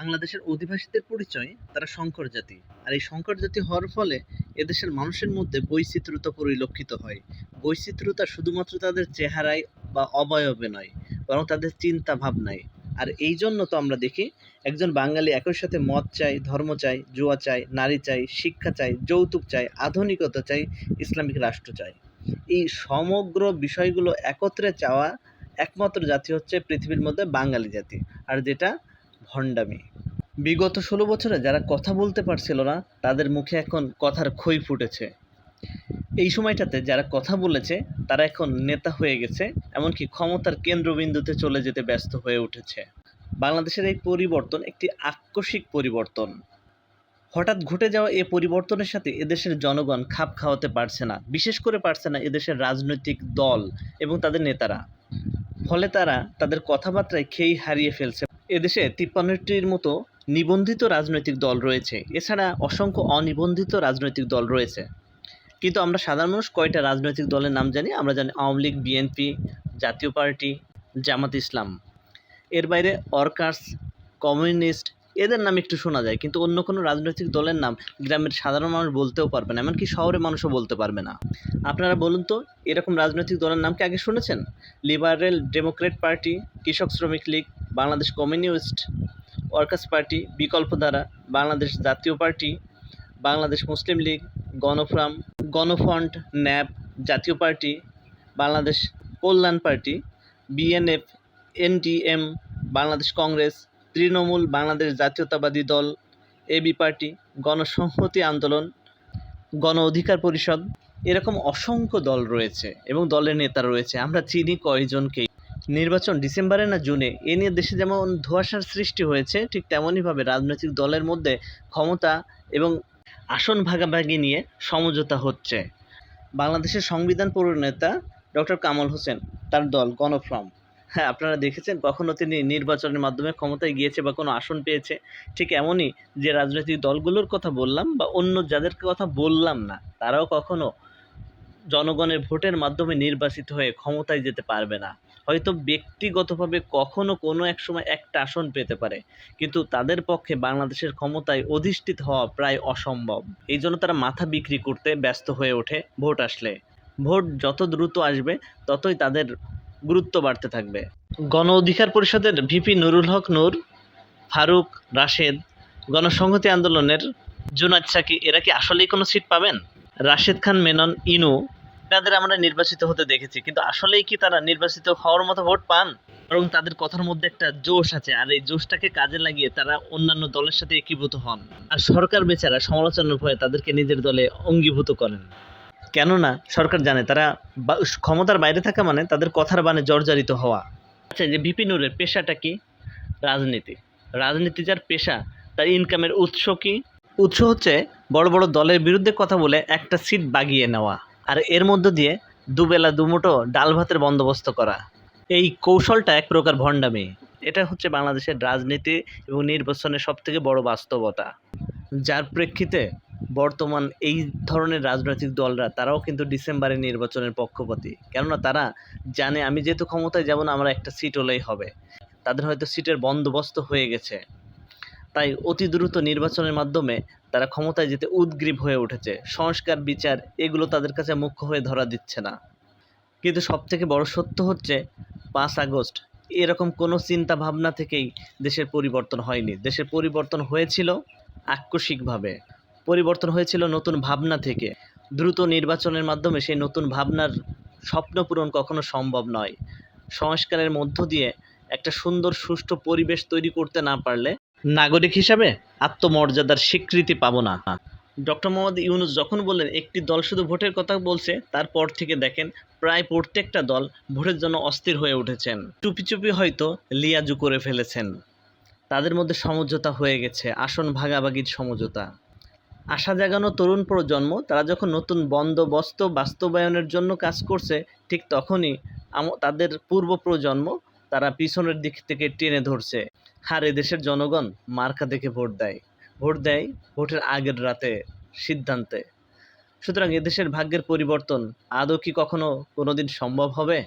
বাংলাদেশের অধিবাসীদের পরিচয় তারা সংকর জাতি। আর এই সংকর জাতি হওয়ার ফলে এদেশের মানুষের মধ্যে বৈচিত্র্যতা পরিলক্ষিত হয়। বৈচিত্র্যতা শুধুমাত্র তাদের চেহারায় বা অবয়বে নয়, বরং তাদের চিন্তা ভাবনায় আর এই জন্য তো আমরা দেখি, একজন বাঙালি একই সাথে মদ চাই ধর্ম চাই জুয়া চাই নারী চাই শিক্ষা চাই যৌতুক চাই আধুনিকতা চাই ইসলামিক রাষ্ট্র চাই এই সমগ্র বিষয়গুলো একত্রে চাওয়া একমাত্র জাতি হচ্ছে পৃথিবীর মধ্যে বাঙালি জাতি। আর যেটা ভণ্ডামি। বিগত ষোলো বছরে যারা কথা বলতে পারছিল না, তাদের মুখে এখন কথার খই ফুটেছে। এই সময়টাতে যারা কথা বলেছে, তারা এখন নেতা হয়ে গেছে, এমনকি ক্ষমতার কেন্দ্রবিন্দুতে চলে যেতে ব্যস্ত হয়ে উঠেছে। বাংলাদেশের এই পরিবর্তন একটি আকস্মিক পরিবর্তন। হঠাৎ ঘটে যাওয়া এই পরিবর্তনের সাথে এদেশের জনগণ খাপ খাওয়াতে পারছে না, বিশেষ করে পারছে না এদেশের রাজনৈতিক দল এবং তাদের নেতারা। ফলে তারা তাদের কথাবার্তায় খেই হারিয়ে ফেলছে। এদেশে তিপ্পান্নটির মতো নিবন্ধিত রাজনৈতিক দল রয়েছে। এছাড়া অসংখ্য অনিবন্ধিত রাজনৈতিক দল রয়েছে। কিন্তু আমরা সাধারণ মানুষ কয়টা রাজনৈতিক দলের নাম জানি? আমরা জানি আওয়ামী লীগ, বিএনপি, জাতীয় পার্টি, জামাত ইসলাম। এর বাইরে অর্কার্স কমিউনিস্ট, এদের নাম একটু শোনা যায়, কিন্তু অন্য কোনো রাজনৈতিক দলের নাম গ্রামের সাধারণ মানুষ বলতেও পারবে না, এমনকি শহরের মানুষও বলতে পারবে না। আপনারা বলুন তো, এরকম রাজনৈতিক দলের নাম কি আগে শুনেছেন? Liberal Democrat party, Krishak Sramik League Bangladesh communist workers party Bikalpa Bikalpadhara Bangladesh Jatiya party, Bangladesh মুসলিম League, গণফ্রাম, Gano Front, nap Jatiya party, Bangladesh Kalyan party, BNF, NDM, Bangladesh Congress, Trinamool, Bangladesh Jatiyatabadi Dal, AB party, গণসংহতি আন্দোলন, গণ অধিকার পরিষদ, এরকম অসংখ্য দল রয়েছে এবং দলের নেতা রয়েছে। আমরা চিনি কয়জনকেই নির্বাচন ডিসেম্বরে না জুনে, এ নিয়ে দেশে যেমন ধোঁয়াশার সৃষ্টি হয়েছে, ঠিক তেমনইভাবে রাজনৈতিক দলের মধ্যে ক্ষমতা এবং আসন ভাগাভাগি নিয়ে সমঝোতা হচ্ছে। বাংলাদেশের সংবিধান প্রণেতা ডক্টর কামাল হোসেন, তার দল গণফ্রম। হ্যাঁ আপনারা দেখেছেন কখনো তিনি নির্বাচনের মাধ্যমে ক্ষমতায় গিয়েছে বা কোনো আসন পেয়েছে, ঠিক এমনই যে রাজনৈতিক দলগুলোর কথা বললাম বা অন্য যাদের কথা বললাম না, তারাও কখনো জনগণের ভোটের মাধ্যমে নির্বাচিত হয়ে ক্ষমতায় যেতে পারবে না। হয়তো ব্যক্তিগতভাবে কখনো কোনো এক সময় একটা আসন পেতে পারে। কিন্তু তাদের পক্ষে বাংলাদেশের ক্ষমতায় অধিষ্ঠিত হওয়া প্রায় অসম্ভব। এই জন্য তারা মাথা বিক্রি করতে ব্যস্ত হয়ে ওঠে ভোট আসলে। ভোট যত দ্রুত আসবে, ততই তাদের গুরুত্ব বাড়তে থাকবে। গণ অধিকার পরিষদের ভিপি নুরুল হক নূর, ফারুক রাশেদ, গণসংহতি আন্দোলনের জুনাদ সাকি, এরা কি আসলেই কোনো সিট পাবেন? রাশেদ খান, মেনন ইনু তাদের আমরা নির্বাচিত হতে দেখেছি, কিন্তু আসলেই কি তারা নির্বাচিত হওয়ার মতো ভোট পান? বরং তাদের কথার মধ্যে একটা জোশ আছে, আর এই জোশটাকে কাজে লাগিয়ে তারা অন্যান্য দলের সাথে একীভূত হন। আর সরকার বেচারা সমালোচনার ভয়ে তাদেরকে নিজের দলে অঙ্গীভূত করেন। কেননা, সরকার জানে তারা ক্ষমতার বাইরে থাকা মানে তাদের কথার বানে জর্জরিত হওয়া। আচ্ছা যে বিপিনুরের পেশাটা কি? রাজনীতি। রাজনীতি যার পেশা, তার ইনকামের উৎস কি? উৎস হচ্ছে বড় বড় দলের বিরুদ্ধে কথা বলে একটা সিট বাগিয়ে নেওয়া। আর এর মধ্য দিয়ে দুবেলা দুমুঠো ডাল ভাতের বন্দোবস্ত করা। এই কৌশলটা এক প্রকার ভণ্ডামি। এটা হচ্ছে বাংলাদেশের রাজনীতি এবং নির্বাচনের সবথেকে বড় বাস্তবতা। যার প্রেক্ষিতে বর্তমান এই ধরনের রাজনৈতিক দলরা, তারাও কিন্তু ডিসেম্বরে নির্বাচনের পক্ষপাতী। কেননা তারা জানে আমি যেহেতু ক্ষমতায় যাব না, আমার একটা সিট হলেই হবে। তাদের হয়তো সিটের বন্দোবস্ত হয়ে গেছে। তাই অতি দ্রুত নির্বাচনের মাধ্যমে তারা ক্ষমতায় যেতে উদ্গ্রীব হয়ে উঠেছে। সংস্কার, বিচার, এগুলো তাদের কাছে মুখ্য হয়ে ধরা দিচ্ছে না। কিন্তু সবথেকে বড় সত্য হচ্ছে, পাঁচ আগস্ট এরকম কোনো চিন্তা ভাবনা থেকেই দেশের পরিবর্তন হয়নি। দেশের পরিবর্তন হয়েছিল আকস্মিকভাবে। পরিবর্তন হয়েছিল নতুন ভাবনা থেকে। দ্রুত নির্বাচনের মাধ্যমে সেই নতুন ভাবনার স্বপ্ন পূরণ কখনো সম্ভব নয়। সংস্কারের মধ্য দিয়ে একটা সুন্দর, সুষ্ঠু পরিবেশ তৈরি করতে না পারলে নাগরিক হিসাবে আত্মমর্যাদার স্বীকৃতি পাবো না। ডক্টর মোহাম্মদ ইউনুস যখন বললেন, একটি দল শুধু ভোটের কথা বলছে, তারপর থেকে দেখেন প্রায় প্রত্যেকটা দল ভোটের জন্য অস্থির হয়ে উঠেছেন। চুপি চুপি হয়তো লিয়াজু করে ফেলেছেন। তাদের মধ্যে সমঝোতা হয়ে গেছে, আসন ভাগাভাগির সমঝোতা। আশা জাগানো তরুণ প্রজন্ম, তারা যখন নতুন বন্দোবস্ত বাস্তবায়নের জন্য কাজ করছে, ঠিক তখনই তাদের পূর্ব প্রজন্ম তারা পিছনের দিক থেকে টেনে ধরছে। আর দেশের জনগণ মার্কা দেখে ভোট দেয়। ভোট দেয় ভোটের আগের রাতে সিদ্ধান্তে। সুতরাং এদেশের ভাগ্যের পরিবর্তন আদৌ কি কখনো কোনোদিন সম্ভব হবে?